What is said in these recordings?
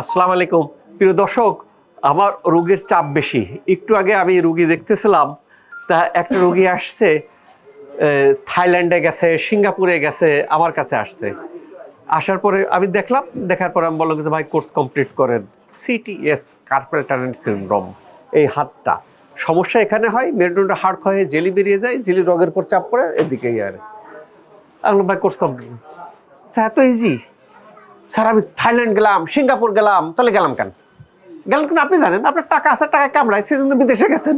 আসসালামু আলাইকুম। প্রিয় দর্শক, আমার রোগের চাপ বেশি। একটু আগে আমি রুগী দেখতেছিলাম, তা একটা রুগী আসছে থাইল্যান্ডে গেছে, সিঙ্গাপুরে গেছে, আমার কাছে আসছে। আসার পরে আমি দেখলাম, দেখার পরে আমি বললাম যে, ভাই, কোর্স কমপ্লিট করেন। সিটিএস কার্পেল টানেল সিনড্রোম, এই হাতটা। সমস্যা এখানে হয় মেরুদণ্ড হাড় ক্ষয়ে জেলি বেরিয়ে যায়, জেলি রোগের পর চাপ পড়ে, এদিকেই আর। আমি ভাই, কোর্স কমপ্লিট স্যার, এত ইজি স্যার আমি থাইল্যান্ড গেলাম, সিঙ্গাপুর গেলাম, তাহলে গেলাম কেন? গেলাম কেন? আপনি জানেন, আপনার টাকা আছে, টাকা কামড়ায় সেই জন্য বিদেশে গেছেন।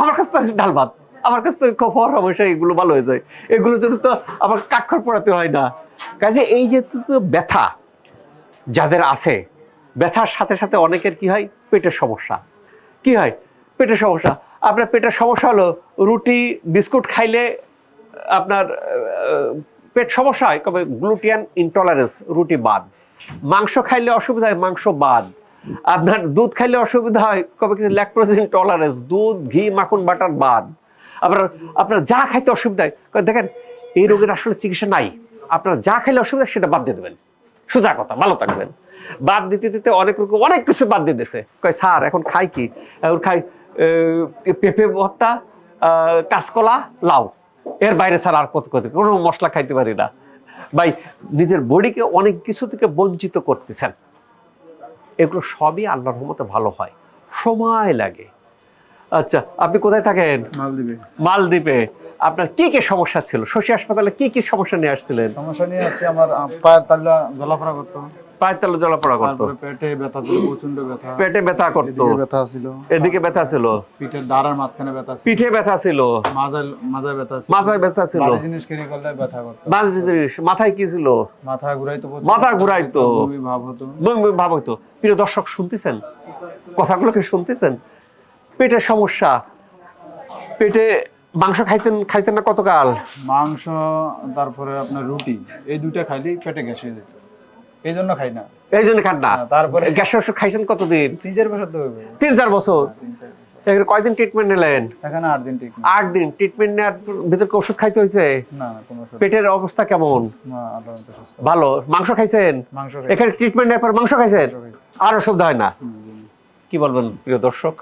আমার কাছে তো ডাল ভাত, আমার কাছে তো খুব হওয়ার সমস্যা এগুলো ভালো হয়ে যায়। এগুলোর জন্য তো আমার কাক্ষর পড়াতে হয় না। কাজে এই যে তো ব্যথা যাদের আছে, ব্যথার সাথে সাথে অনেকের কি হয়? পেটের সমস্যা। কি হয়? পেটের সমস্যা। আপনার পেটের সমস্যা হলো রুটি, বিস্কুট খাইলে আপনার পেট সমস্যা হয় কবে গ্লুটিয়ান ইনটলারেন্স রুটি বাদ। মাংস খাইলে অসুবিধা হয় মাংস বাদ। আপনার দুধ খাইলে অসুবিধা হয় কবে কিছু ল্যাকটোজ ইনটলারেন্স দুধ ঘি মাখন বাটার বাদ। আপনার আপনার যা খাইতে অসুবিধা হয় দেখেন এই রোগের আসলে চিকিৎসা নাই। আপনার যা খাইলে অসুবিধা সেটা বাদ দিয়ে দেবেন। সোজা কথা ভালো থাকবেন। বাদ দিতে দিতে অনেক রকম অনেক কিছু বাদ দিয়ে দিছে কয় স্যার এখন খাই কি? এখন খাই পেঁপে আহ, কাঁচকলা লাউ। এর বাইরে স্যার আর কত কত কোনো মশলা খাইতে পারি না। ভাই নিজের বডিকে অনেক কিছু থেকে বঞ্চিত করতেছেন। এগুলো সবই আল্লাহর রহমতে ভালো হয়। সময় লাগে। আচ্ছা আপনি কোথায় থাকেন? মালদ্বীপে। মালদ্বীপে। আপনার কি কি সমস্যা ছিল? শশী হাসপাতালে কি কি সমস্যা নিয়ে আসছিলেন? সমস্যা নিয়ে আসছে আমার পায়ের তাল্লা জ্বলাফড়া করতো পায়ের তালে জ্বলাপড়া করতো। পেটে ব্যথা ছিল প্রচণ্ড ব্যথা। পেটে ব্যথা করতো। ব্যথা ছিল। এদিকে ব্যথা ছিল। পিঠের দাঁড়ার মাঝখানে ব্যথা ছিল। পিঠে ব্যথা ছিল। মাথায় মাথায় ব্যথা ছিল। মাথায় ব্যথা ছিল। ভারী জিনিস কেড়ে করলে ব্যথা করতো। বাস জিনিস মাথায় কি ছিল? মাথা ঘুরাইতো মাথা ঘুরাইতো। বমি ভাব হতো। বমি বমি ভাব হইতো। প্রিয় দর্শক শুনতেছেন? কথাগুলো কি শুনতেছেন? পেটের সমস্যা। পেটে মাংস খাইতেন খাইতেন না কতকাল? মাংস তারপরে আপনার রুটি। এই দুইটা খাইলেই পেটে গ্যাস হয়ে যেত। এই জন্য খাই না। এই জন্য খান না? তারপরে গ্যাসের ওষুধ খাইছেন কতদিন? তিন চার বছর তো তিন চার বছর? এখানে কয়দিন ট্রিটমেন্ট নিলেন? এখানে আট দিন না আট দিন। ট্রিটমেন্ট নেওয়ার ভিতরে ওষুধ খাইতে হয়েছে না কোনো পেটের অবস্থা কেমন? ভালো। মাংস খাইছেন? মাংস এখানে ট্রিটমেন্ট নেওয়ার পর মাংস খাইছেন? আর অসুবিধা হয় না। কি বলবেন প্রিয় দর্শক?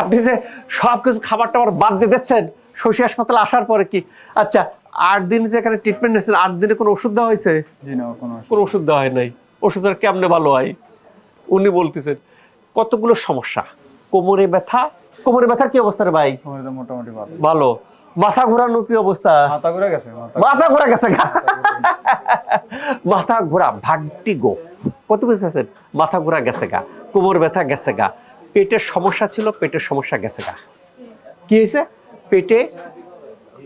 আপনি যে সব কিছু খাবার টাবার বাদ দিয়ে দিচ্ছেন শশী হাসপাতালে আসার পরে কি? আচ্ছা আট দিন যে এখানে ট্রিটমেন্ট নিয়েছেন আট দিনে কোনো ওষুধ দেওয়া হয়েছে? কোনো ওষুধ। দেওয়া হয় নাই। ওষুধের কেমনে ভালো হয়? উনি বলতেছেন কতগুলো সমস্যা? কোমরে ব্যথা? কোমরে ব্যথার কি অবস্থা রে ভাই? মোটামুটি ভালো। মাথা ঘোরানোর কি অবস্থা? মাথা ঘুরে গেছে মাথা ঘোরা গেছে। গা। মাথা ঘোরা ভাগ্টিগো কত বুঝতেছেন মাথা ঘোরা গেছে গা কোমর ব্যথা গেছে গা। পেটের সমস্যা ছিল পেটের সমস্যা গেছে গা। কি হয়েছে? পেটে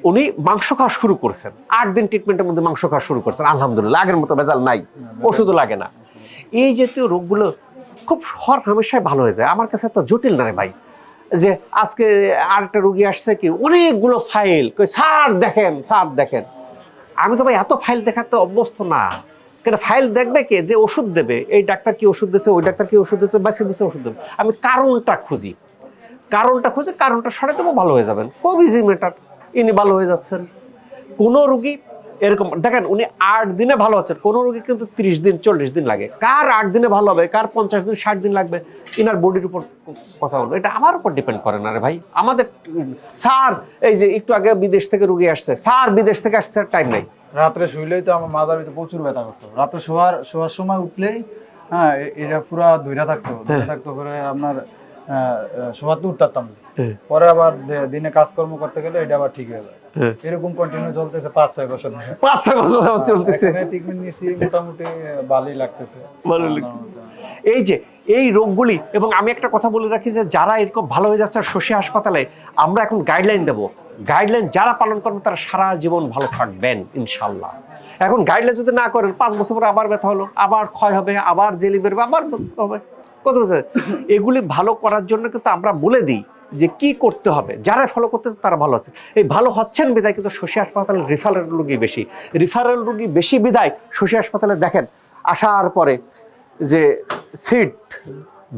উনি মাংস খাওয়া শুরু করেছেন। আট দিন ট্রিটমেন্টের মধ্যে মাংস খাওয়া শুরু করেছেন, আলহামদুলিল্লাহ। আগের মতো বেজাল নাই, ওষুধও লাগে না। এই জাতীয় রোগগুলো খুব হর হামেশায় ভালো হয়ে যায়। আমার কাছে তো জটিল না রে ভাই, যে আজকে আরেকটা রুগী আসছে কি, অনেকগুলো ফাইল স্যার, দেখেন স্যার, দেখেন। আমি তো ভাই এত ফাইল দেখাতে অভ্যস্ত না। কেন ফাইল দেখবে কে? যে ওষুধ দেবে। এই ডাক্তার কি ওষুধ দিচ্ছে ওই ডাক্তার কি ওষুধ দিচ্ছে বাসে দিচ্ছে ওষুধ দেবে। আমি কারণটা খুঁজি। কারণটা খুঁজে, কারণটা সরাই দেবো, ভালো হয়ে যাবেন। খুব ইজি ম্যাটার ইনি ভালো হয়ে যাচ্ছেন। কোনো রুগী এরকম দেখেন উনি আট দিনে ভালো হচ্ছেন কোনো রুগী কিন্তু তিরিশ দিন চল্লিশ দিন লাগে। কার আট দিনে ভালো হবে কার পঞ্চাশ দিন ষাট দিন লাগবে ইনার বডির উপর কথা বলব। এটা আমার উপর ডিপেন্ড করে না রে ভাই। আমাদের স্যার এই যে একটু আগে বিদেশ থেকে রুগী আসছে। স্যার বিদেশ থেকে আসছে টাইম নাই। রাত্রে শুইলেই তো আমার মাথার ভিতরে প্রচুর ব্যথা করতো। রাত্রে শোয়ার শোয়ার সময় উঠলেই হ্যাঁ এটা পুরা ধৈরা থাকতো ধৈরা থাকতো করে আপনার আহ, আহ, তো উঠতাম না। পরে আবার দিনে কাজকর্ম করতে গেলে এটা আবার ঠিক হয়ে যায়। এরকম কন্টিনিউ চলতেছে পাঁচ ছয় বছর পাঁচ ছয় বছর চলতেছে। ট্রিটমেন্ট নিয়েছি মোটামুটি ভালোই লাগতেছে। ভালো এই যে এই রোগগুলি এবং আমি একটা কথা বলে রাখি যে যারা এরকম ভালো হয়ে যাচ্ছে শশী হাসপাতালে আমরা এখন গাইডলাইন দেব। গাইডলাইন যারা পালন করবেন তারা সারা জীবন ভালো থাকবেন ইনশাল্লাহ এখন গাইডলাইন যদি না করেন পাঁচ বছর পরে আবার ব্যথা হলো আবার ক্ষয় হবে আবার জেলি বেরবে আবার হবে। কত এগুলি ভালো করার জন্য কিন্তু আমরা বলে দিই যে কি করতে হবে, যারা ফলো করতেছে তারা ভালো হচ্ছে এই ভালো হচ্ছেন বিদায় কিন্তু শশী হাসপাতালে রিফারেল রুগী বেশি। রিফারেল রুগী বেশি বিদায় শশী হাসপাতালে দেখেন, আসার পরে যে সিট,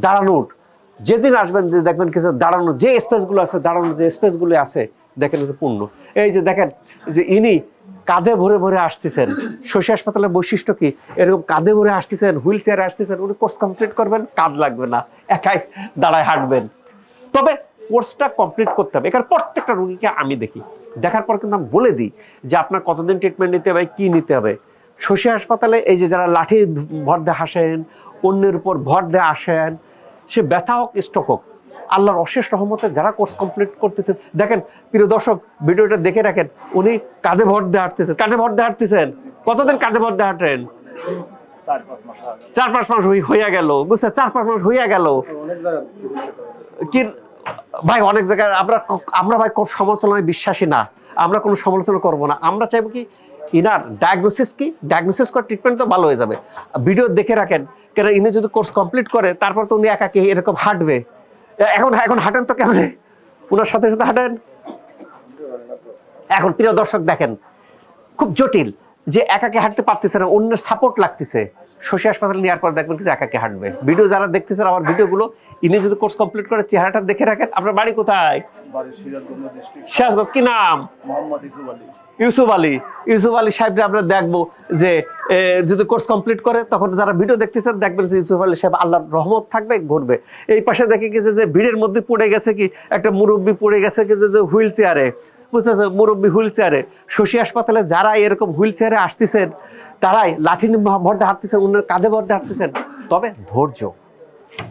দাঁড়ানোর, যেদিন আসবেন দেখবেন কিছু দাঁড়ানো যে স্পেসগুলো আছে, দাঁড়ানোর যে স্পেসগুলো আছে, দেখেন যে পূর্ণ। এই যে দেখেন, যে ইনি কাঁধে ভরে ভরে আসতেছেন। শশী হাসপাতালের বৈশিষ্ট্য কি? এরকম কাঁধে ভরে আসতেছেন, হুইল চেয়ারে আসতেছেন, উনি কোর্স কমপ্লিট করবেন, কাঁধ লাগবে না, একাই দাঁড়ায় হাঁটবেন। তবে কোর্সটা কমপ্লিট করতে হবে। এখানে প্রত্যেকটা রুগীকে আমি দেখি। দেখার পর কিন্তু আমি বলে দিই যে আপনার কতদিন ট্রিটমেন্ট নিতে হবে কী নিতে হবে। শশী হাসপাতালে এই যে যারা লাঠি ভর দিয়ে হাসেন অন্যের উপর ভর দিয়ে আসেন সে ব্যথা হোক স্ট্রোক হোক আল্লাহর অশেষ রহমতে যারা কোর্স কমপ্লিট করতেছেন দেখেন প্রিয় দর্শক ভিডিওটা দেখে রাখেন উনি কাঁধে ভর দিয়ে হাঁটতেছেন। কাঁধে ভর দিয়ে হাঁটতেছেন? কতদিন কাঁধে ভর দিয়ে হাঁটেন? চার পাঁচ মাস হই- হইয়া গেল। বুঝছে চার পাঁচ মাস হইয়া গেল। কি ভাই, অনেক জায়গায় আমরা আমরা ভাই কোনো সমালোচনায় বিশ্বাসী না। আমরা কোনো সমালোচনা করব না। আমরা চাইব কি ইনার ডায়াগনোসিস কি? ডায়াগনোসিস করে ট্রিটমেন্ট তো ভালো হয়ে যাবে। ভিডিও দেখে রাখেন। কেন ইনি যদি কোর্স কমপ্লিট করে, তারপর তো উনি একাকে এরকম হাঁটবে। এখন এখন হাঁটেন তো কেমন? ওনার সাথে সাথে হাঁটেন। এখন প্রিয় দর্শক দেখেন, খুব জটিল যে একাকে হাঁটতে পারতেছে না, অন্যের সাপোর্ট লাগতেছে। শশী হাসপাতালে নেওয়ার পর দেখবেন কিছু একাকে হাঁটবে। ভিডিও যারা দেখতেছেন আমার ভিডিওগুলো ইনি যদি কোর্স কমপ্লিট করে চেহারাটা দেখে রাখেন আপনার বাড়ি কোথায়? সিরাজগঞ্জ কি নাম? ইউসুফ আলী। ইউসুফ আলী। সাহেবকে আমরা দেখব যে যদি কোর্স কমপ্লিট করে তখন যারা ভিডিও দেখতেছেন দেখবেন যে ইউসুফ আলী সাহেব আল্লাহর রহমত থাকবে ঘুরবে। এই পাশে দেখে গেছে যে ভিড়ের মধ্যে পড়ে গেছে কি একটা মুরব্বী পড়ে গেছে কি যে হুইল চেয়ারে। বুঝতেছে, মুরব্বী হুইল চেয়ারে। শশী হাসপাতালে যারা এরকম হুইল চেয়ারে আসতেছেন, তারাই লাঠি ভরতে হাঁটতেছেন অন্যের কাঁধে ভরতে হাঁটতেছেন। তবে ধৈর্য,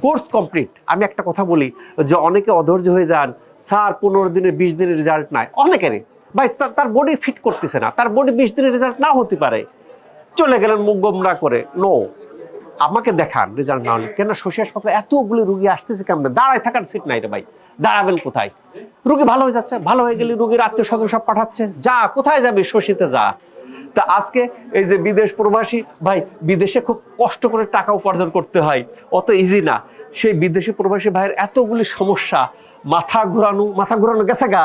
কোর্স কমপ্লিট। আমি একটা কথা বলি যে অনেকে অধৈর্য হয়ে যান, স্যার, পনেরো দিনে বিশ দিনের রেজাল্ট নাই। অনেকেরই। ভাই তার বডি ফিট করতেছে না। তার বডি বিশ দিনের রেজাল্ট না হতে পারে। চলে গেলেন মুখ গোমরা করে। নো আমাকে দেখান রেজাল্ট না হলে। কেন শশী হাসপাতালে এতগুলি রুগী আসতেছে কেমন? দাঁড়ায় থাকার সিট নাই রে ভাই। দাঁড়াবেন কোথায়? রুগী ভালো হয়ে যাচ্ছে ভালো হয়ে গেলে রুগীর আত্মীয় স্বজন সব পাঠাচ্ছে যা কোথায় যাবে শশীতে যা। তা আজকে এই যে বিদেশ প্রবাসী ভাই বিদেশে খুব কষ্ট করে টাকা উপার্জন করতে হয়। অত ইজি না। সেই বিদেশি প্রবাসী ভাইয়ের এতগুলি সমস্যা মাথা ঘোরানো মাথা ঘোরানো গেছে গা?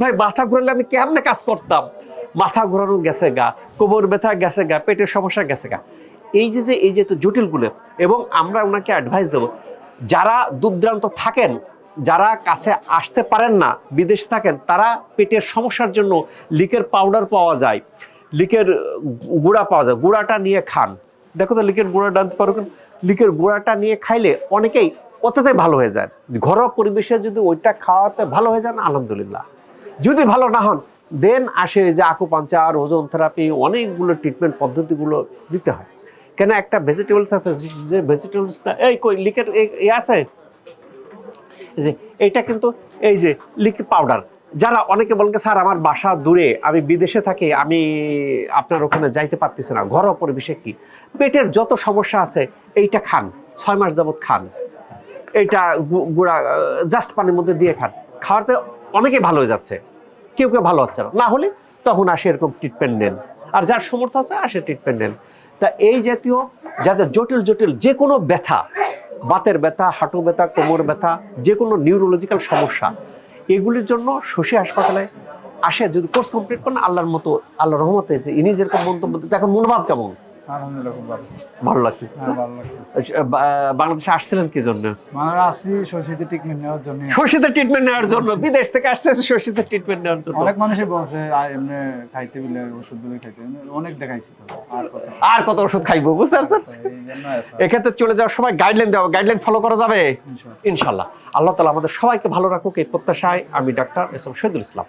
ভাই মাথা ঘোরালে আমি কেমনে কাজ করতাম? মাথা ঘোরানো গেছে গা কোমর ব্যথা গেছে গা পেটের সমস্যা গেছে গা। এই যে যে এই যে তো জটিলগুলো এবং আমরা ওনাকে অ্যাডভাইস দেবো যারা দূরদূরান্ত থাকেন যারা কাছে আসতে পারেন না, বিদেশে থাকেন, তারা পেটের সমস্যার জন্য লিকের পাউডার পাওয়া যায়, লিকের গুঁড়া পাওয়া যায়, গুঁড়াটা নিয়ে খান। দেখো তো লিকের গুঁড়া ডানতে পারো লিকের গুঁড়াটা নিয়ে খাইলে অনেকেই অতটাই ভালো হয়ে যায়। ঘরোয়া পরিবেশে যদি ওইটা খাওয়াতে ভালো হয়ে যান, আলহামদুলিল্লাহ। যদি ভালো না হন, দেন আসে যে আকুপাঞ্চার, ওজন থেরাপি, অনেকগুলো ট্রিটমেন্ট পদ্ধতিগুলো দিতে হয়। কেন? একটা ভেজিটেবলস আছে, যে- ভেজিটেবলসটা এই কই, লিকের এ আছে? এই যে, এইটা কিন্তু এই যে লিকুইড পাউডার। যারা অনেকে বলেন স্যার, আমার বাসা দূরে, আমি বিদেশে থাকি, আমি আপনার ওখানে যাইতে পারতেছি না। ঘরোয়া পরিবেশে কি? পেটের যত সমস্যা আছে, এইটা খান। ছয় মাস যাবত খান। এইটা গুঁড়া জাস্ট পানির মধ্যে দিয়ে খান। খাওয়াতে অনেকেই ভালো হয়ে যাচ্ছে। কেউ কেউ ভালো হচ্ছে না। না হলে তখন আসে এরকম ট্রিটমেন্ট নেন। আর যার সমর্থ আছে আসে ট্রিটমেন্ট নেন। তা এই জাতীয় যাদের জটিল জটিল যে কোনো ব্যথা বাতের ব্যথা হাঁটু ব্যথা কোমর ব্যথা যে কোনো নিউরোলজিক্যাল সমস্যা, এগুলির জন্য শশী হাসপাতালে আসে, যদি কোর্স কমপ্লিট করেন, আল্লাহর মতো আল্লাহ রহমতে যে ইনি যেরকম মন্তব্য এখন মনোভাব কেমন? আলহামদুলিল্লাহ খুব ভালো। ভালো লাগতেছে হ্যাঁ আচ্ছা, বা- বাংলাদেশে আসছিলেন কি জন্য? আসি ট্রিটমেন্ট নেওয়ার জন্য। শশীতে ট্রিটমেন্ট নেওয়ার জন্য। বিদেশ থেকে আসছে শশীতে ট্রিটমেন্ট নেওয়ার জন্য। অনেক মানুষই বলছে আর এমনি খাইতে বিলে ওষুধ দিলে খাইতে অনেক দেখাইছি তো আর কত। ওষুধ খাইবো বুঝতে পারছেন। এক্ষেত্রে চলে যাওয়ার সময় গাইডলাইন দেওয়া গাইডলাইন ফলো করা যাবে? ইনশাল্লাহ আল্লাহ তালা আমাদের সবাইকে ভালো রাখুক এই প্রত্যাশায় আমি doctor S M Shahidul Islam.